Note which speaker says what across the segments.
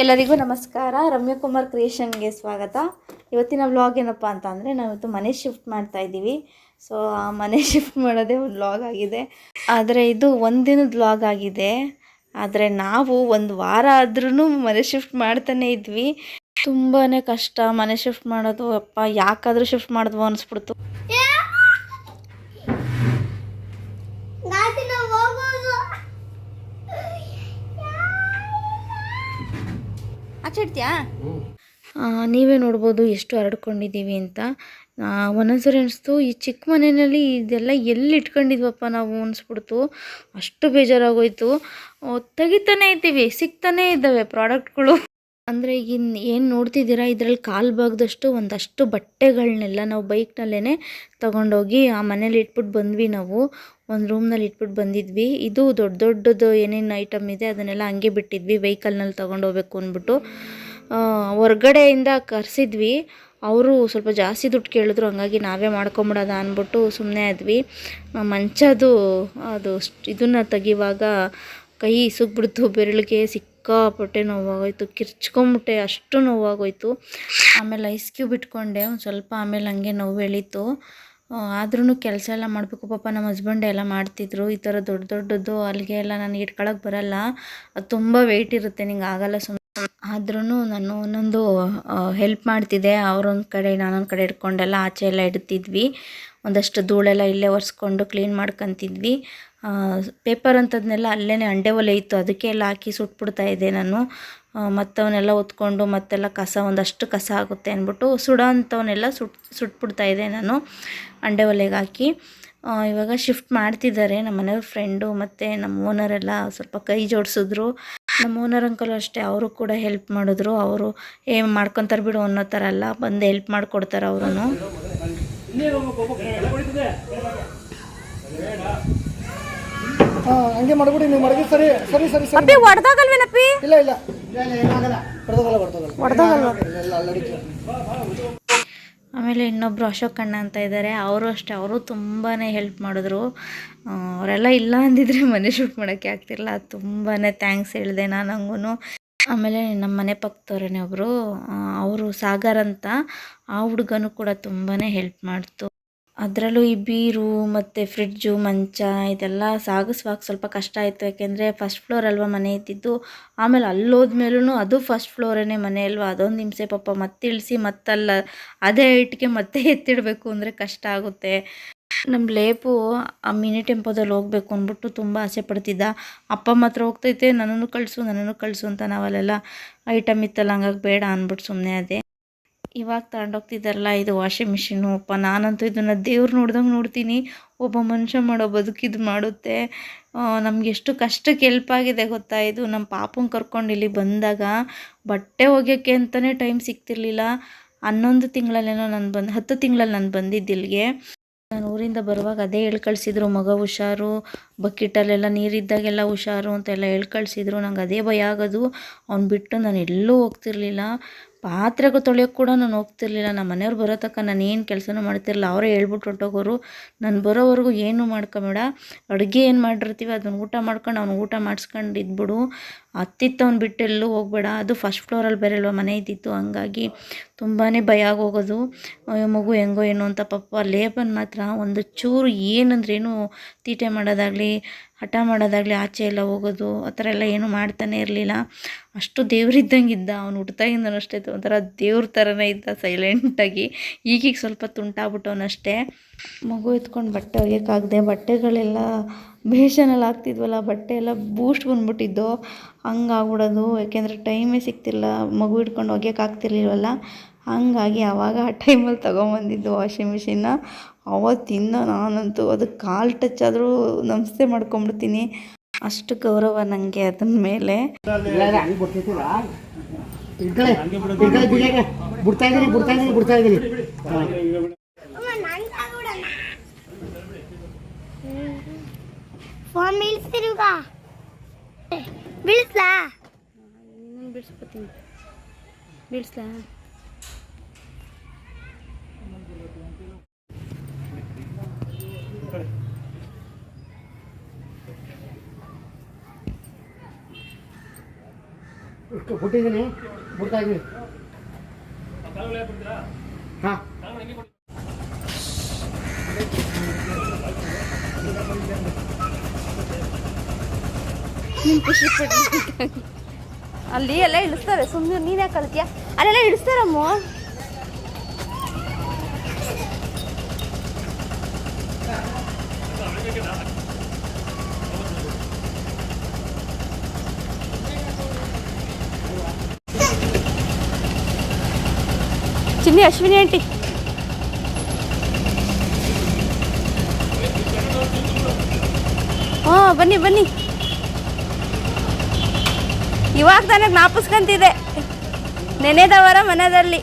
Speaker 1: ಎಲ್ಲರಿಗೂ ನಮಸ್ಕಾರ. ರಮ್ಯಕುಮಾರ್ ಕ್ರಿಯೇಷನ್ಗೆ ಸ್ವಾಗತ. ಇವತ್ತಿನ ವ್ಲಾಗ್ ಏನಪ್ಪ ಅಂತ ಅಂದರೆ ನಾವಿವತ್ತು ಮನೆ ಶಿಫ್ಟ್ ಮಾಡ್ತಾ ಇದ್ದೀವಿ. ಸೊ ಆ ಮನೆ ಶಿಫ್ಟ್ ಮಾಡೋದೇ ಒಂದು ವ್ಲಾಗ್ ಆಗಿದೆ. ಆದರೆ ಇದು ಒಂದಿನದ ವ್ಲಾಗ್ ಆಗಿದೆ. ಆದರೆ ನಾವು ಒಂದು ವಾರ ಆದ್ರೂ ಮನೆ ಶಿಫ್ಟ್ ಮಾಡ್ತಾನೆ ಇದ್ವಿ. ತುಂಬಾ ಕಷ್ಟ ಮನೆ ಶಿಫ್ಟ್ ಮಾಡೋದು. ಅಪ್ಪ, ಯಾಕಾದರೂ ಶಿಫ್ಟ್ ಮಾಡಿದ್ವು ಅನಿಸ್ಬಿಡ್ತು
Speaker 2: ಗಾಡಿನ ಹೋಗೋದು
Speaker 1: ಆಚಾಡ್ತೀಯಾ ನೀವೇ ನೋಡ್ಬೋದು ಎಷ್ಟು ಹರಡ್ಕೊಂಡಿದ್ದೀವಿ ಅಂತ. ಒಂದೊಂದ್ಸರಿ ಅನಿಸ್ತು, ಈ ಚಿಕ್ಕ ಮನೆಯಲ್ಲಿ ಇದೆಲ್ಲ ಎಲ್ಲಿ ಇಟ್ಕೊಂಡಿದ್ವಪ್ಪ ನಾವು ಅನಿಸ್ಬಿಡ್ತು. ಅಷ್ಟು ಬೇಜಾರಾಗೋಯ್ತು. ತೆಗಿತಾನೆ ಇದ್ದೀವಿ, ಸಿಗ್ತಾನೇ ಇದ್ದಾವೆ ಪ್ರಾಡಕ್ಟ್ಗಳು. ಅಂದರೆ ಈಗಿನ ಏನು ನೋಡ್ತಿದ್ದೀರಾ, ಇದರಲ್ಲಿ ಕಾಲು ಬಾಗದಷ್ಟು ಒಂದಷ್ಟು ಬಟ್ಟೆಗಳನ್ನೆಲ್ಲ ನಾವು ಬೈಕ್ನಲ್ಲೇ ತೊಗೊಂಡೋಗಿ ಆ ಮನೇಲಿ ಇಟ್ಬಿಟ್ಟು ಬಂದ್ವಿ ನಾವು. ಒಂದು ರೂಮ್ನಲ್ಲಿ ಇಟ್ಬಿಟ್ಟು ಬಂದಿದ್ವಿ. ಇದು ದೊಡ್ಡ ದೊಡ್ಡದು ಏನೇನು ಐಟಮ್ ಇದೆ, ಅದನ್ನೆಲ್ಲ ಹಂಗೆ ಬಿಟ್ಟಿದ್ವಿ, ವೆಹಿಕಲ್ನಲ್ಲಿ ತೊಗೊಂಡೋಗ್ಬೇಕು ಅಂದ್ಬಿಟ್ಟು. ಹೊರ್ಗಡೆಯಿಂದ ಕರೆಸಿದ್ವಿ. ಅವರು ಸ್ವಲ್ಪ ಜಾಸ್ತಿ ದುಡ್ಡು ಕೇಳಿದ್ರು, ಹಂಗಾಗಿ ನಾವೇ ಮಾಡ್ಕೊಂಬಿಡೋದ ಅಂದ್ಬಿಟ್ಟು ಸುಮ್ಮನೆ ಆದ್ವಿ ಮಂಚದು ಅದು ಇದನ್ನು ತೆಗಿವಾಗ ಕೈ ಇಸುಗ್ಬಿಡ್ತು ಬೆರಳಿಗೆ ಸಿಕ್ಕಾಪಟ್ಟೆ ನೋವಾಗೋಯ್ತು, ಕಿರ್ಚ್ಕೊಂಬಿಟ್ಟೆ, ಅಷ್ಟು ನೋವಾಗೋಯ್ತು. ಆಮೇಲೆ ಐಸ್ ಕ್ಯೂಬ್ ಇಟ್ಕೊಂಡೆ, ಒಂದು ಸ್ವಲ್ಪ ಆಮೇಲೆ ಹಂಗೆ ನೋವು ಎಳೀತು. ಆದ್ರೂ ಕೆಲಸ ಎಲ್ಲ ಮಾಡಬೇಕು. ಪಾಪ ನಮ್ಮ ಹಸ್ಬೆಂಡ್ ಎಲ್ಲ ಮಾಡ್ತಿದ್ರು. ಈ ಥರ ದೊಡ್ಡ ದೊಡ್ಡದು ಅಲ್ಲಿಗೆ ಎಲ್ಲ ನನಗೆ ಇಟ್ಕೊಳಕ್ಕೆ ಬರಲ್ಲ. ಅದು ತುಂಬ ವೆಯ್ಟ್ ಇರುತ್ತೆ, ನಿಂಗೆ ಆಗಲ್ಲ ಸುಮ್ಮನೆ ಆದ್ರೂ ನಾನು ಒಂದೊಂದು ಹೆಲ್ಪ್ ಮಾಡ್ತಿದ್ದೆ. ಅವರೊಂದು ಕಡೆ, ನಾನೊಂದು ಕಡೆ ಇಟ್ಕೊಂಡೆಲ್ಲ ಆಚೆ ಎಲ್ಲ ಇಡ್ತಿದ್ವಿ. ಒಂದಷ್ಟು ಧೂಳೆಲ್ಲ ಇಲ್ಲೇ ಒರೆಸ್ಕೊಂಡು ಕ್ಲೀನ್ ಮಾಡ್ಕೊತಿದ್ವಿ. ಪೇಪರ್ ಅಂಥದ್ನೆಲ್ಲ ಅಲ್ಲೇ ಅಂಡೆ ಒಲೆ ಇತ್ತು. ಅದಕ್ಕೆ ಎಲ್ಲ ಹಾಕಿ ಸುಟ್ಬಿಡ್ತಾ ಇದ್ದೆ ನಾನು. ಮತ್ತವನ್ನೆಲ್ಲ ಹೊತ್ಕೊಂಡು ಮತ್ತೆಲ್ಲ ಕಸ, ಒಂದಷ್ಟು ಕಸ ಆಗುತ್ತೆ ಅಂದ್ಬಿಟ್ಟು ಸುಡೋ ಅಂಥವನ್ನೆಲ್ಲ ಸುಟ್, ಸುಟ್ಬಿಡ್ತಾ ಇದ್ದೆ ನಾನು ಅಂಡೆ ಒಲೆಗೆ ಹಾಕಿ. ಇವಾಗ ಶಿಫ್ಟ್ ಮಾಡ್ತಿದ್ದಾರೆ ನಮ್ಮ ಮನೆಯವ್ರ ಫ್ರೆಂಡು ಮತ್ತು ನಮ್ಮ ಓನರೆಲ್ಲ ಸ್ವಲ್ಪ ಕೈ ಜೋಡಿಸಿದ್ರು. ನಮ್ಮ ಓನರ್ ಅಂಕಲು ಅಷ್ಟೇ, ಅವರು ಕೂಡ ಹೆಲ್ಪ್ ಮಾಡಿದ್ರು. ಅವರು ಏನು ಮಾಡ್ಕೊತಾರೆ ಬಿಡು ಅನ್ನೋ ಥರ ಅಲ್ಲ, ಬಂದು ಹೆಲ್ಪ್ ಮಾಡಿಕೊಡ್ತಾರೆ ಅವರು
Speaker 3: ಹಂಗೆ ಮಾಡ್ಬಿಡಿ ನೀವು ಮಡಗಿ ಸರಿ ಸರಿ ಸರಿ ಸರಿ.
Speaker 1: ಅಪ್ಪಿ ಹೊಡೆದಾಗಲ್ವೇನಪ್ಪಿ
Speaker 3: ಇಲ್ಲ ಇಲ್ಲ. ಬರ್ತದಲ್ಲ ಬರ್ತದಲ್ಲ
Speaker 1: ಹೊಡೆದಾಗಲ್ವ
Speaker 3: ಇಲ್ಲ ಅಲ್ಲಡಿಕೆ
Speaker 1: ಆಮೇಲೆ ಇನ್ನೊಬ್ರು ಅಶೋಕ್ ಅಣ್ಣ ಅಂತ ಇದ್ದಾರೆ. ಅವರು ಅಷ್ಟೇ ಅವರು ತುಂಬಾ ಹೆಲ್ಪ್ ಮಾಡಿದ್ರು. ಅವರೆಲ್ಲ ಇಲ್ಲ ಅಂದಿದ್ರೆ ಮನೆ ಶೂಟ್ ಮಾಡೋಕ್ಕೆ ಆಗ್ತಿರಲಿಲ್ಲ. ತುಂಬಾ ಥ್ಯಾಂಕ್ಸ್ ಹೇಳಿದೆ ನಾನು ಹಂಗೂ ಆಮೇಲೆ ನಮ್ಮ ಮನೆ ಪಕ್ಕದವ್ರೇ ಒಬ್ಬರು ಅವರು ಸಾಗರ್ ಅಂತ ಆ ಹುಡುಗನೂ ಕೂಡ ತುಂಬಾ ಹೆಲ್ಪ್ ಮಾಡ್ತು. ಅದರಲ್ಲೂ ಈ ಬೀರು ಮತ್ತು ಫ್ರಿಡ್ಜು ಮಂಚ ಇದೆಲ್ಲ ಸಾಗಿಸುವಾಗ ಸ್ವಲ್ಪ ಕಷ್ಟ ಆಯಿತು. ಯಾಕೆಂದರೆ ಫಸ್ಟ್ ಫ್ಲೋರ್ ಅಲ್ವಾ ಮನೆ ಇದ್ದಿದ್ದು, ಆಮೇಲೆ ಅಲ್ಲೋದ್ಮೇಲೂ ಅದು ಫಸ್ಟ್ ಫ್ಲೋರೇ ಮನೆ ಅಲ್ವಾ, ಅದೊಂದು ಹಿಂಸೆ ಪಾಪ ಮತ್ತೆ ಇಳಿಸಿ ಮತ್ತಲ್ಲ ಅದೇ ಇಟ್ಟಿಗೆ ಮತ್ತೆ ಎತ್ತಿಡಬೇಕು ಅಂದರೆ ಕಷ್ಟ ಆಗುತ್ತೆ. ನಮ್ಮ ಲೇಪು ಆ ಮಿನಿ ಟೆಂಪೋದಲ್ಲಿ ಹೋಗ್ಬೇಕು ಅಂದ್ಬಿಟ್ಟು ತುಂಬ ಆಸೆ ಪಡ್ತಿದ್ದ. ಅಪ್ಪ ಮಾತ್ರ ಹೋಗ್ತೈತೆ, ನನ್ನನ್ನು ಕಳಿಸು ನನ್ನನ್ನು ಕಳಿಸು ಅಂತ ನಾವಲ್ಲೆಲ್ಲ ಐಟಮ್ ಇತ್ತಲ್ಲ, ಹಂಗಾಗಿ ಬೇಡ ಅಂದ್ಬಿಟ್ಟು ಸುಮ್ಮನೆ ಅದೇ ಇವಾಗ ತಗೊಂಡೋಗ್ತಿದ್ದಾರಲ್ಲ, ಇದು ವಾಷಿಂಗ್ ಮಿಷಿನು ಅಪ್ಪ, ನಾನಂತೂ ಇದನ್ನು ದೇವ್ರು ನೋಡ್ದಂಗೆ ನೋಡ್ತೀನಿ. ಒಬ್ಬ ಮನುಷ್ಯ ಮಾಡೋ ಬದುಕಿದು ಮಾಡುತ್ತೆ. ನಮ್ಗೆ ಎಷ್ಟು ಕಷ್ಟಕ್ಕೆ ಹೆಲ್ಪ್ ಆಗಿದೆ ಗೊತ್ತಾ ಇದು. ನಮ್ಮ ಪಾಪನ ಕರ್ಕೊಂಡು ಇಲ್ಲಿ ಬಂದಾಗ ಬಟ್ಟೆ ಒಗೆಯೋಕ್ಕೆ ಅಂತಲೇ ಟೈಮ್ ಸಿಗ್ತಿರ್ಲಿಲ್ಲ. ಹನ್ನೊಂದು ತಿಂಗಳಲ್ಲೇನೋ ನಾನು ಬಂದು, ಹತ್ತು ತಿಂಗಳಲ್ಲಿ ನಾನು ಬಂದಿದ್ದು ಇಲ್ಲಿಗೆ. ನಾನು ಊರಿಂದ ಬರುವಾಗ ಅದೇ ಹೇಳಿ ಕಳಿಸಿದ್ರು. ಮಗ ಹುಷಾರು, ಬಕೆಟಲ್ಲೆಲ್ಲ ನೀರಿದ್ದಾಗೆಲ್ಲ ಹುಷಾರು ಅಂತೆಲ್ಲ ಹೇಳಿ ಕಳಿಸಿದ್ರು. ನಂಗೆ ಅದೇ ಭಯ ಆಗೋದು. ಅವ್ನು ಬಿಟ್ಟು ನಾನು ಎಲ್ಲೂ ಹೋಗ್ತಿರ್ಲಿಲ್ಲ. ಪಾತ್ರೆಗಳು ತೊಳೆಯೋಕೆ ಕೂಡ ನಾನು ಹೋಗ್ತಿರ್ಲಿಲ್ಲ. ನಮ್ಮ ಮನೆಯವ್ರು ಬರೋ ತಕ್ಕ ನಾನು ಏನು ಕೆಲಸನೂ ಮಾಡ್ತಿರಲಿಲ್ಲ. ಅವರೇ ಹೇಳ್ಬಿಟ್ಟು ಹೊಟ್ಟೋಗೋರು ನಾನು ಬರೋವರೆಗೂ ಏನೂ ಮಾಡ್ಕೊಬೇಡ. ಅಡುಗೆ ಏನು ಮಾಡಿರ್ತೀವಿ ಅದನ್ನ ಊಟ ಮಾಡ್ಕೊಂಡು ಅವ್ನು ಊಟ ಮಾಡಿಸ್ಕೊಂಡು ಇದ್ಬಿಡು. ಅತ್ತಿತ್ತವ್ನು ಬಿಟ್ಟು ಎಲ್ಲೂ ಹೋಗ್ಬೇಡ. ಅದು ಫಸ್ಟ್ ಫ್ಲೋರಲ್ಲಿ ಬೇರೆ ಅಲ್ವಾ ಮನೆ ಇದ್ದಿತ್ತು. ಹಂಗಾಗಿ ತುಂಬಾ ಭಯ ಆಗೋಗೋದು. ಮಗು ಹೆಂಗೋ ಏನೋ ಅಂತ ಪಾಪ. ಲೇಪನ್ ಮಾತ್ರ ಒಂದು ಚೂರು ಏನಂದ್ರೇನು ತೀಟೆ ಮಾಡೋದಾಗಲಿ ಹಠ ಮಾಡೋದಾಗಲಿ ಆಚೆ ಎಲ್ಲ ಹೋಗೋದು, ಆ ಥರ ಎಲ್ಲ ಏನೂ ಮಾಡ್ತಾನೆ ಇರಲಿಲ್ಲ. ಅಷ್ಟು ದೇವ್ರಿದ್ದಂಗೆ ಇದ್ದ ಅವ್ನು ಹುಟ್ದಾಗಿಂದನೂ ಅಷ್ಟೇ, ಒಂಥರ ದೇವ್ರ ಥರನೇ ಇದ್ದ ಸೈಲೆಂಟಾಗಿ ಈಗೀಗ ಸ್ವಲ್ಪ ತುಂಟಾಗ್ಬಿಟ್ಟವನಷ್ಟೇ. ಮಗು ಎತ್ಕೊಂಡು ಬಟ್ಟೆ ಒಗೆಯೋಕ್ಕಾಗದೆ, ಬಟ್ಟೆಗಳೆಲ್ಲ ಬೇಷನಲ್ಲಿ ಹಾಕ್ತಿದ್ವಲ್ಲ, ಬಟ್ಟೆ ಎಲ್ಲ ಬೂಸ್ಟ್ ಬಂದ್ಬಿಟ್ಟಿದ್ದು. ಹಂಗಾಗ್ಬಿಡೋದು, ಯಾಕೆಂದರೆ ಟೈಮೇ ಸಿಗ್ತಿಲ್ಲ, ಮಗು ಹಿಡ್ಕೊಂಡು ಒಗೆಯೋಕ್ಕಾಗ್ತಿರ್ಲಿಲ್ವಲ್ಲ. ಹಾಗಾಗಿ ಆವಾಗ ಆ ಟೈಮಲ್ಲಿ ತೊಗೊಂಬಂದಿದ್ದು ವಾಷಿಂಗ್ ಮಿಷಿನ್ನ. ಅವತ್ತಿಂದ ನಾನಂತೂ ಅದಕ್ಕೆ ಕಾಲು ಟಚ್ ಆದರೂ ನಮಸ್ತೆ ಮಾಡ್ಕೊಂಬಿಡ್ತೀನಿ. ಅಷ್ಟು ಗೌರವ ನನಗೆ ಅದನ್ನ ಮೇಲೆ.
Speaker 3: ಹಂಗೆ ಬಿಡ್ತೈತಿಲ್ಲ ಬಿಟ್ಟಿದ್ದೀನಿ ಬಿಡ್ತಾ ಇದ್ದೀನಿ. ಹಾಂ.
Speaker 4: ಅಲ್ಲಿ ಎಲ್ಲ ಇಳಿಸ್ತಾರೆ. ಸುಮ್ಮನೆ ನೀನೇ ಕಲ್ತೀಯ ಅಲ್ಲೆಲ್ಲ ಇಳಿಸ್ತಾರಮ್ಮ. ಚಿನ್ನಿ ಅಶ್ವಿನಿ ಆಂಟಿ ಹ್ಞೂ ಬನ್ನಿ ಬನ್ನಿ ಇವಾಗ ತಾನೆ ಜ್ಞಾಪಿಸ್ಕೊಂತಿದೆ ನೆನೆದವರ ಮನದಲ್ಲಿ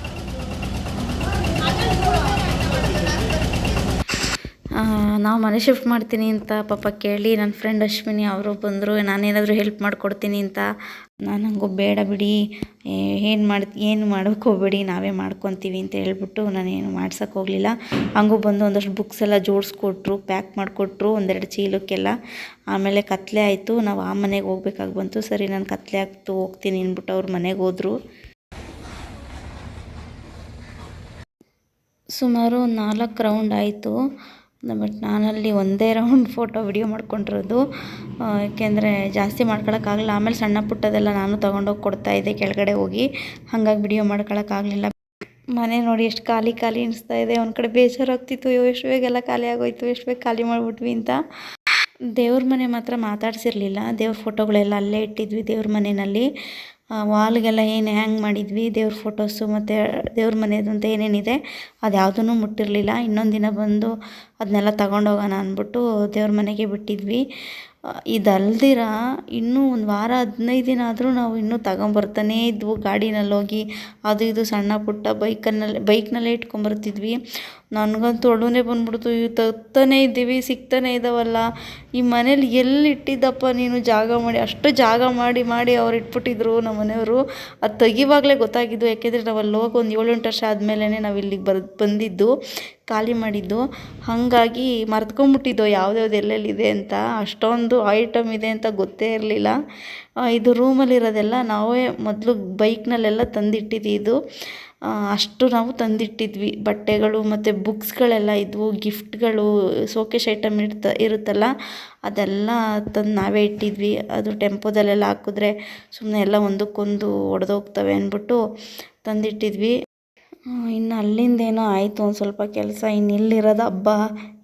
Speaker 1: ನಾವು ಮನೆ ಶಿಫ್ಟ್ ಮಾಡ್ತೀನಿ ಅಂತ ಪಾಪ ಕೇಳಿ ನನ್ನ ಫ್ರೆಂಡ್ ಅಶ್ವಿನಿ ಅವರು ಬಂದರು ನಾನೇನಾದರೂ ಹೆಲ್ಪ್ ಮಾಡಿಕೊಡ್ತೀನಿ ಅಂತ. ನಾನು ಹಂಗೋ ಬೇಡ ಬಿಡಿ ಏನು ಮಾಡಿ, ಏನು ಮಾಡೋಕ್ಕೆ ಹೋಗ್ಬೇಡಿ ನಾವೇ ಮಾಡ್ಕೊತೀವಿ ಅಂತ ಹೇಳ್ಬಿಟ್ಟು ನಾನೇನು ಮಾಡ್ಸೋಕ್ಕೆ ಹೋಗಲಿಲ್ಲ. ಹಂಗೂ ಬಂದು ಒಂದಷ್ಟು ಬುಕ್ಸ್ ಎಲ್ಲ ಜೋಡಿಸ್ಕೊಟ್ರು ಪ್ಯಾಕ್ ಮಾಡಿಕೊಟ್ರು, ಒಂದೆರಡು ಚೀಲಕ್ಕೆಲ್ಲ. ಆಮೇಲೆ ಕತ್ಲೆ ಆಯಿತು, ನಾವು ಆ ಮನೆಗೆ ಹೋಗ್ಬೇಕಾಗಿ ಬಂತು. ಸರಿ, ನಾನು ಕತ್ಲೆ ಆಗ್ತು, ಹೋಗ್ತೀನಿ ಅಂದ್ಬಿಟ್ಟು ಅವ್ರ ಮನೆಗೆ ಹೋದರು. ಸುಮಾರು ನಾಲ್ಕು ರೌಂಡ್ ಆಯಿತು. ಬಟ್ ನಾನಲ್ಲಿ ಒಂದೇ ರೌಂಡ್ ಫೋಟೋ ವಿಡಿಯೋ ಮಾಡ್ಕೊಂಡಿರೋದು. ಏಕೆಂದರೆ ಜಾಸ್ತಿ ಮಾಡ್ಕೊಳಕ್ಕಾಗಲ್ಲ. ಆಮೇಲೆ ಸಣ್ಣ ಪುಟ್ಟದೆಲ್ಲ ನಾನು ತೊಗೊಂಡೋಗಿ ಕೊಡ್ತಾಯಿದ್ದೆ ಕೆಳಗಡೆ ಹೋಗಿ. ಹಾಗಾಗಿ ವಿಡಿಯೋ ಮಾಡ್ಕೊಳಕ್ಕಾಗಲಿಲ್ಲ. ಮನೆ ನೋಡಿ ಎಷ್ಟು ಖಾಲಿ ಖಾಲಿ ಅನಿಸ್ತಾ ಇದೆ. ಒಂದು ಕಡೆ ಬೇಜಾರಾಗ್ತಿತ್ತು. ಅಯ್ಯೋ, ಎಷ್ಟು ಬೇಗೆಲ್ಲ ಖಾಲಿ ಆಗೋಯ್ತು. ಎಷ್ಟು ಬೇಗ ಖಾಲಿ ಮಾಡಿಬಿಟ್ವಿ ಅಂತ. ದೇವ್ರ ಮನೆ ಮಾತ್ರ ಮಾತಾಡ್ಸಿರ್ಲಿಲ್ಲ. ದೇವ್ರ ಫೋಟೋಗಳೆಲ್ಲ ಅಲ್ಲೇ ಇಟ್ಟಿದ್ವಿ ದೇವ್ರ ಮನೆಯಲ್ಲಿ. ವಾಲ್ಗೆಲ್ಲ ಏನು ಹ್ಯಾಂಗ್ ಮಾಡಿದ್ವಿ, ದೇವ್ರ ಫೋಟೋಸು ಮತ್ತು ದೇವ್ರ ಮನೆಯದು ಅಂತ ಏನೇನಿದೆ, ಅದು ಯಾವುದೂ ಮುಟ್ಟಿರಲಿಲ್ಲ. ಇನ್ನೊಂದು ದಿನ ಬಂದು ಅದನ್ನೆಲ್ಲ ತಗೊಂಡೋಗೋಣ ಅಂದ್ಬಿಟ್ಟು ದೇವ್ರ ಮನೆಗೆ ಬಿಟ್ಟಿದ್ವಿ. ಇದಲ್ದಿರ ಇನ್ನೂ ಒಂದು ವಾರ, ಹದಿನೈದು ದಿನ ಆದರೂ ನಾವು ಇನ್ನೂ ತಗೊಂಬರ್ತಾನೇ ಇದ್ವು. ಗಾಡಿನಲ್ಲಿ ಹೋಗಿ ಅದು ಇದು ಸಣ್ಣ ಪುಟ್ಟ ಬೈಕನ್ನಲ್ಲಿ ಬೈಕ್ನಲ್ಲೇ ಇಟ್ಕೊಂಬರ್ತಿದ್ವಿ. ನನಗಂತೂ ಅಳುನೇ ಬಂದ್ಬಿಡ್ತು. ಇವು ತತ್ತನೇ ಇದ್ದೀವಿ, ಸಿಗ್ತಾನೆ ಇದ್ದಾವಲ್ಲ ಈ ಮನೇಲಿ ಎಲ್ಲಿ ಇಟ್ಟಿದ್ದಪ್ಪ ನೀನು ಜಾಗ ಮಾಡಿ? ಅಷ್ಟು ಜಾಗ ಮಾಡಿ ಮಾಡಿ ಅವ್ರು ಇಟ್ಬಿಟ್ಟಿದ್ರು ನಮ್ಮ ಮನೆಯವರು. ಅದು ತೆಗಿವಾಗಲೇ ಗೊತ್ತಾಗಿದ್ದು, ಯಾಕೆಂದರೆ ನಾವು ಅಲ್ಲಿ ಹೋಗಿ ಒಂದು ಏಳೆಂಟು ವರ್ಷ ಆದಮೇಲೆ ನಾವು ಇಲ್ಲಿಗೆ ಬರ್, ಬಂದಿದ್ದು, ಖಾಲಿ ಮಾಡಿದ್ದು. ಹಾಗಾಗಿ ಮರ್ತ್ಕೊಂಬಿಟ್ಟಿದ್ದೋ ಯಾವ್ದ್ಯಾವ್ದು ಎಲ್ಲೆಲ್ಲಿದೆ ಅಂತ, ಅಷ್ಟೊಂದು ಐಟಮ್ ಇದೆ ಅಂತ ಗೊತ್ತೇ ಇರಲಿಲ್ಲ. ಇದು ರೂಮಲ್ಲಿರೋದೆಲ್ಲ ನಾವೇ ಮೊದಲು ಬೈಕ್ನಲ್ಲೆಲ್ಲ ತಂದಿಟ್ಟಿದ್ದು. ಅಷ್ಟು ನಾವು ತಂದಿಟ್ಟಿದ್ವಿ. ಬಟ್ಟೆಗಳು ಮತ್ತು ಬುಕ್ಸ್ಗಳೆಲ್ಲ ಇದ್ವು, ಗಿಫ್ಟ್ಗಳು, ಸೋಕೇಶ್ ಐಟಮ್ ಇರ್ತ, ಇರುತ್ತಲ್ಲ, ಅದೆಲ್ಲ ತಂದು ನಾವೇ ಇಟ್ಟಿದ್ವಿ. ಅದು ಟೆಂಪೋದಲ್ಲೆಲ್ಲ ಹಾಕಿದ್ರೆ ಸುಮ್ಮನೆ ಎಲ್ಲ ಒಂದಕ್ಕೊಂದು ಒಡೆದೋಗ್ತವೆ ಅಂದ್ಬಿಟ್ಟು ತಂದಿಟ್ಟಿದ್ವಿ. ಇನ್ನು ಅಲ್ಲಿಂದೇನೋ ಆಯಿತು, ಒಂದು ಸ್ವಲ್ಪ ಕೆಲಸ. ಇನ್ನು ಇಲ್ಲಿರೋದು ಹಬ್ಬ,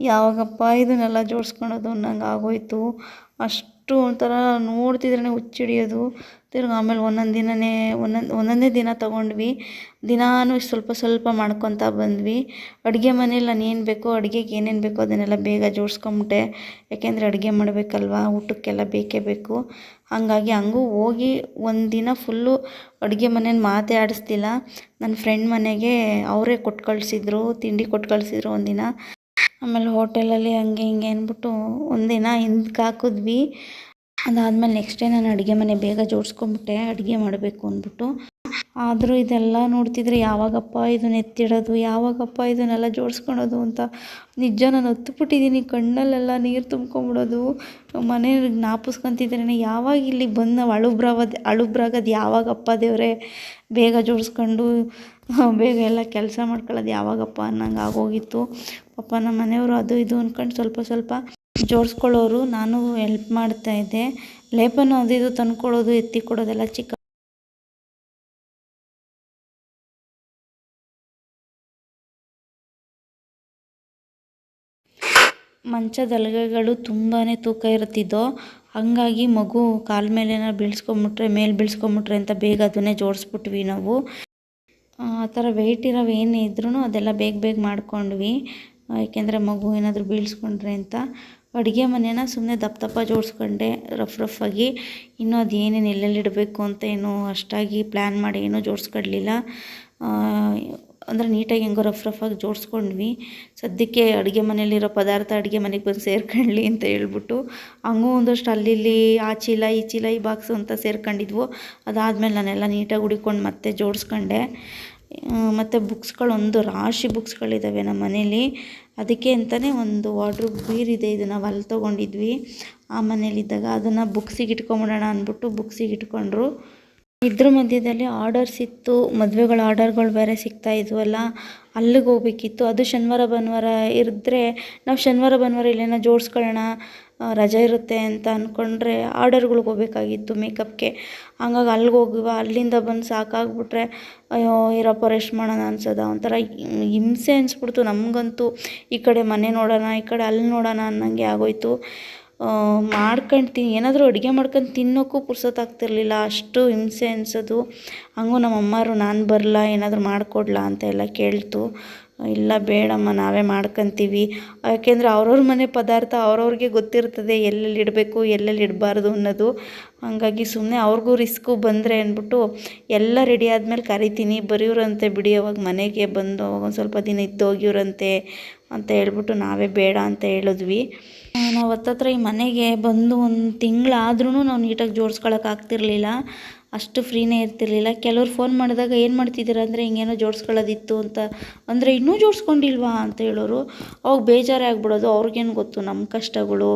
Speaker 1: ಯಾವಾಗಪ್ಪ ಇದನ್ನೆಲ್ಲ ಜೋಡಿಸ್ಕೊಳೋದು ನಂಗೆ ಆಗೋಯಿತು. ಅಷ್ಟು ಒಂಥರ ನೋಡ್ತಿದ್ರೇ ಹುಚ್ಚಿಡಿಯೋದು. ತಿರ್ಗಿ ಆಮೇಲೆ ಒಂದೊಂದು ದಿನವೇ ಒಂದೊಂದು, ಒಂದೊಂದೇ ದಿನ ತೊಗೊಂಡ್ವಿ. ದಿನಾನು ಸ್ವಲ್ಪ ಸ್ವಲ್ಪ ಮಾಡ್ಕೊತಾ ಬಂದ್ವಿ. ಅಡುಗೆ ಮನೇಲಿ ನಾನು ಏನು ಬೇಕೋ, ಅಡುಗೆಗೆ ಏನೇನು ಬೇಕೋ ಅದನ್ನೆಲ್ಲ ಬೇಗ ಜೋಡಿಸ್ಕೊಂಬಿಟ್ಟೆ. ಯಾಕೆಂದರೆ ಅಡುಗೆ ಮಾಡಬೇಕಲ್ವ, ಊಟಕ್ಕೆಲ್ಲ ಬೇಕೇ ಬೇಕು. ಹಾಗಾಗಿ ಹಂಗೂ ಹೋಗಿ ಒಂದು ದಿನ ಫುಲ್ಲು ಅಡುಗೆ ಮನೇನ ಮಾತೇ ಆಡಿಸ್ತಿಲ್ಲ. ನನ್ನ ಫ್ರೆಂಡ್ ಮನೆಗೆ ಅವರೇ ಕೊಟ್ಟು ಕಳಿಸಿದ್ರು ತಿಂಡಿ ಕೊಟ್ಟು ಕಳಿಸಿದ್ರು ಒಂದಿನ. ಆಮೇಲೆ ಹೋಟೆಲಲ್ಲಿ ಹಂಗೆ ಹಿಂಗೆ ಅಂದ್ಬಿಟ್ಟು ಒಂದಿನ ಹಿಂದಕ್ಕೆ ಹಾಕಿದ್ವಿ. ಅದಾದಮೇಲೆ ನೆಕ್ಸ್ಟ್ ಡೇ ನಾನು ಅಡುಗೆ ಮನೆ ಬೇಗ ಜೋಡಿಸ್ಕೊಂಬಿಟ್ಟೆ, ಅಡುಗೆ ಮಾಡಬೇಕು ಅಂದ್ಬಿಟ್ಟು. ಆದರೂ ಇದೆಲ್ಲ ನೋಡ್ತಿದ್ರೆ ಯಾವಾಗಪ್ಪ ಇದನ್ನ ಎತ್ತಿಡೋದು ಯಾವಾಗಪ್ಪ ಇದನ್ನೆಲ್ಲ ಜೋಡಿಸ್ಕೊಳೋದು ಅಂತ ನಿಜ ನಾನು ಹೊತ್ತುಬಿಟ್ಟಿದ್ದೀನಿ ಕಣ್ಣಲ್ಲೆಲ್ಲ ನೀರು ತುಂಬ್ಕೊಂಬಿಡೋದು. ಮನೆ ಜ್ಞಾಪಿಸ್ಕೊತಿದ್ರೇ ಯಾವಾಗ ಇಲ್ಲಿಗೆ ಬಂದು ನಾವು ಅಳುಬ್ರಾಗೋದು ಅಳುಬ್ರಾಗೋದು ಯಾವಾಗಪ್ಪ ದೇವರೇ? ಬೇಗ ಜೋಡಿಸ್ಕೊಂಡು, ಬೇಗ ಎಲ್ಲ ಕೆಲಸ ಮಾಡ್ಕೊಳ್ಳೋದು ಯಾವಾಗಪ್ಪ ಅನ್ನಂಗೆ ಆಗೋಗಿತ್ತು. ಪಾಪ ನಮ್ಮ ಮನೆಯವರು ಅದು ಇದು ಅಂದ್ಕೊಂಡು ಸ್ವಲ್ಪ ಸ್ವಲ್ಪ ಜೋಡಿಸ್ಕೊಳ್ಳೋರು ನಾನು ಹೆಲ್ಪ್ ಮಾಡ್ತಾ ಇದ್ದೆ. ಲೇಪನ ಅದು ಇದು ತಂದ್ಕೊಡೋದು ಎತ್ತಿ ಕೊಡೋದೆಲ್ಲ ಚಿಕ್ಕ ಮಂಚದ ತುಂಬಾನೇ ತುಂಬಾ ತೂಕ ಇರುತ್ತಿದ್ದೋ, ಹಾಗಾಗಿ ಮಗು ಕಾಲ ಮೇಲೆ ಏನಾರು ಬೀಳ್ಸ್ಕೊಂಬಿಟ್ರೆ, ಮೇಲೆ ಬೀಳ್ಸ್ಕೊಂಬಿಟ್ರೆ ಅಂತ ಬೇಗ ಅದನ್ನೇ ಜೋಡಿಸ್ಬಿಟ್ವಿ ನಾವು. ಆ ಥರ ವೆಯ್ಟ್ ಇರೋವು ಏನೇ ಇದ್ರೂ ಅದೆಲ್ಲ ಬೇಗ ಬೇಗ ಮಾಡ್ಕೊಂಡ್ವಿ. ಏಕೆಂದರೆ ಮಗು ಏನಾದರೂ ಬೀಳ್ಸ್ಕೊಂಡ್ರೆ ಅಂತ ಅಡುಗೆ ಮನೆನ ಸುಮ್ಮನೆ ದಪ್ಪ ದಪ್ಪ ಜೋಡಿಸ್ಕೊಂಡೆ ರಫ್ ರಫಾಗಿ ಇನ್ನೂ ಅದು ಏನೇನು ಎಲ್ಲೆಲ್ಲಿಡಬೇಕು ಅಂತ ಏನೂ ಅಷ್ಟಾಗಿ ಪ್ಲ್ಯಾನ್ ಮಾಡಿ ಏನೂ ಜೋಡಿಸ್ಕೊಡ್ಲಿಲ್ಲ. ಅಂದರೆ ನೀಟಾಗಿ ಹೆಂಗೋ ರಫ್ ರಫಾಗಿ ಜೋಡಿಸ್ಕೊಂಡ್ವಿ. ಸದ್ಯಕ್ಕೆ ಅಡುಗೆ ಮನೆಯಲ್ಲಿರೋ ಪದಾರ್ಥ ಅಡುಗೆ ಮನೆಗೆ ಬಂದು ಸೇರ್ಕೊಳ್ಳಿ ಅಂತ ಹೇಳ್ಬಿಟ್ಟು ಹಂಗೂ ಒಂದಷ್ಟು ಅಲ್ಲಿ ಆ ಚೀಲ, ಈ ಚೀಲ, ಈ ಬಾಕ್ಸು ಅಂತ ಸೇರ್ಕೊಂಡಿದ್ವು. ಅದಾದಮೇಲೆ ನಾನೆಲ್ಲ ನೀಟಾಗಿ ಹುಡಿಕೊಂಡು ಮತ್ತೆ ಜೋಡಿಸ್ಕೊಂಡೆ. ಮತ್ತು ಬುಕ್ಸ್ಗಳು, ಒಂದು ರಾಶಿ ಬುಕ್ಸ್ಗಳಿದ್ದಾವೆ ನಮ್ಮ ಮನೇಲಿ. ಅದಕ್ಕೆ ಅಂತಲೇ ಒಂದು ವಾರ್ಡ್ರೋಬ್ ಬೀರಿದೆ ಇದು ನಾವು ಅಲ್ಲಿ ತೊಗೊಂಡಿದ್ವಿ. ಆ ಮನೇಲಿದ್ದಾಗ ಅದನ್ನು ಬುಕ್ಸಿಗೆ ಇಟ್ಕೊಂಬಿಡೋಣ ಅಂದ್ಬಿಟ್ಟು ಬುಕ್ಸಿಗೆ ಇಟ್ಕೊಂಡ್ರು. ಇದ್ರ ಮಧ್ಯದಲ್ಲಿ ಆರ್ಡರ್ಸ್ ಇತ್ತು, ಮದುವೆಗಳ ಆರ್ಡರ್ಗಳು ಬೇರೆ ಸಿಗ್ತಾ ಇದ್ವಲ್ಲ ಅಲ್ಲಿಗೆ ಹೋಗ್ಬೇಕಿತ್ತು. ಅದು ಶನಿವಾರ, ಭಾನುವಾರ ಇದ್ದರೆ ನಾವು ಶನಿವಾರ, ಭಾನುವಾರ ಇಲ್ಲೇನೋ ಜೋಡಿಸ್ಕೊಳ್ಳೋಣ. ರಜೆ ಇರುತ್ತೆ ಅಂತ ಅಂದ್ಕೊಂಡ್ರೆ ಆರ್ಡರ್ಗಳಿಗೆ ಹೋಗ್ಬೇಕಾಗಿತ್ತು ಮೇಕಪ್ಗೆ. ಹಂಗಾಗಿ ಅಲ್ಲಿಗೆ ಹೋಗುವ, ಅಲ್ಲಿಂದ ಬಂದು ಸಾಕಾಗ್ಬಿಟ್ರೆ, ಅಯ್ಯೋ, ಇರಪ್ಪ, ರೆಸ್ಟ್ ಮಾಡೋಣ ಅನ್ಸೋದ? ಒಂಥರ ಹಿಂಸೆ ಅನಿಸ್ಬಿಡ್ತು ನಮಗಂತೂ. ಈ ಕಡೆ ಮನೆ ನೋಡೋಣ, ಈ ಕಡೆ ಅಲ್ಲಿ ನೋಡೋಣ ಅನ್ನಂಗೆ ಆಗೋಯ್ತು. ಮಾಡ್ಕೊಂಡು ತಿನ್ ಏನಾದರೂ ಅಡುಗೆ ಮಾಡ್ಕೊಂಡು ತಿನ್ನೋಕ್ಕೂ ಪುರ್ಸೊತ್ತಾಗ್ತಿರ್ಲಿಲ್ಲ ಅಷ್ಟು ಹಿಂಸೆ ಅನಿಸೋದು. ಹಂಗೂ ನಮ್ಮ ಅಮ್ಮಾರು ನಾನು ಬರಲ್ಲ ಏನಾದರೂ ಮಾಡಿಕೊಡ್ಲಾ ಅಂತ ಎಲ್ಲ ಕೇಳ್ತು. ಇಲ್ಲ ಬೇಡಮ್ಮ, ನಾವೇ ಮಾಡ್ಕೊತೀವಿ. ಯಾಕೆಂದರೆ ಅವ್ರವ್ರ ಮನೆ ಪದಾರ್ಥ ಅವ್ರವ್ರಿಗೆ ಗೊತ್ತಿರ್ತದೆ ಎಲ್ಲೆಲ್ಲಿ ಇಡಬೇಕು, ಎಲ್ಲೆಲ್ಲಿ ಇಡಬಾರ್ದು ಅನ್ನೋದು. ಹಾಗಾಗಿ ಸುಮ್ಮನೆ ಅವ್ರಿಗೂ ರಿಸ್ಕು ಬಂದರೆ ಅಂದ್ಬಿಟ್ಟು ಎಲ್ಲ ರೆಡಿ ಆದಮೇಲೆ ಕರಿತೀನಿ. ಬರೆಯೋರಂತೆ ಬಿಡಿ, ಅವಾಗ ಮನೆಗೆ ಬಂದು ಅವಾಗ ಒಂದು ಸ್ವಲ್ಪ ದಿನ ಇದ್ದು ಹೋಗಿವ್ರಂತೆ ಅಂತ ಹೇಳ್ಬಿಟ್ಟು ನಾವೇ ಬೇಡ ಅಂತ ಹೇಳಿದ್ವಿ. ನಾವು ಹತ್ತತ್ರ ಈ ಮನೆಗೆ ಬಂದು ಒಂದು ತಿಂಗಳಾದ್ರೂ ನಾವು ನೀಟಾಗಿ ಜೋಡ್ಸ್ಕೊಳಕ್ಕೆ ಆಗ್ತಿರ್ಲಿಲ್ಲ. ಅಷ್ಟು ಫ್ರೀನೇ ಇರ್ತಿರ್ಲಿಲ್ಲ. ಕೆಲವ್ರು ಫೋನ್ ಮಾಡಿದಾಗ ಏನು ಮಾಡ್ತಿದ್ದೀರಾ ಅಂದರೆ ಹಿಂಗೇನೋ ಜೋಡಿಸ್ಕೊಳ್ಳೋದಿತ್ತು ಅಂತ. ಅಂದರೆ ಇನ್ನೂ ಜೋಡಿಸ್ಕೊಂಡಿಲ್ವಾ? ಅಂತ ಹೇಳೋರು. ಅವಾಗ ಬೇಜಾರೇ ಆಗ್ಬಿಡೋದು. ಅವ್ರಿಗೇನು ಗೊತ್ತು? ನಮ್ಮ ಕಷ್ಟಗಳು.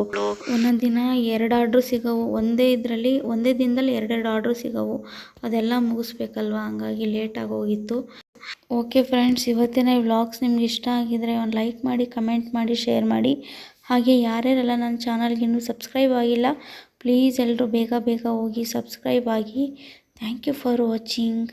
Speaker 1: ಒಂದೊಂದು ದಿನ ಎರಡು ಆರ್ಡ್ರು ಸಿಗೋವು. ಒಂದೇ ಇದರಲ್ಲಿ ಒಂದೇ ದಿನದಲ್ಲಿ ಎರಡೆರಡು ಆರ್ಡ್ರು ಸಿಗೋವು. ಅದೆಲ್ಲ ಮುಗಿಸ್ಬೇಕಲ್ವಾ? ಹಂಗಾಗಿ ಲೇಟಾಗಿ ಹೋಗಿತ್ತು. ಓಕೆ ಫ್ರೆಂಡ್ಸ್ ಇವತ್ತಿನ ಈ ವ್ಲಾಗ್ಸ್ ನಿಮ್ಗೆ ಇಷ್ಟ ಆಗಿದರೆ ಒಂದು ಲೈಕ್ ಮಾಡಿ ಕಮೆಂಟ್ ಮಾಡಿ ಶೇರ್ ಮಾಡಿ. ಹಾಗೆ ಯಾರ್ಯಾರೆಲ್ಲ ನನ್ನ ಚಾನಲ್ಗೆ ಇನ್ನೂ ಸಬ್ಸ್ಕ್ರೈಬ್ ಆಗಿಲ್ಲ ಪ್ಲೀಸ್ ಎಲ್ಲರೂ ಬೇಗ ಬೇಗ ಹೋಗಿ ಸಬ್ಸ್ಕ್ರೈಬ್ ಆಗಿ ಥ್ಯಾಂಕ್ ಯು ಫಾರ್ ವಾಚಿಂಗ್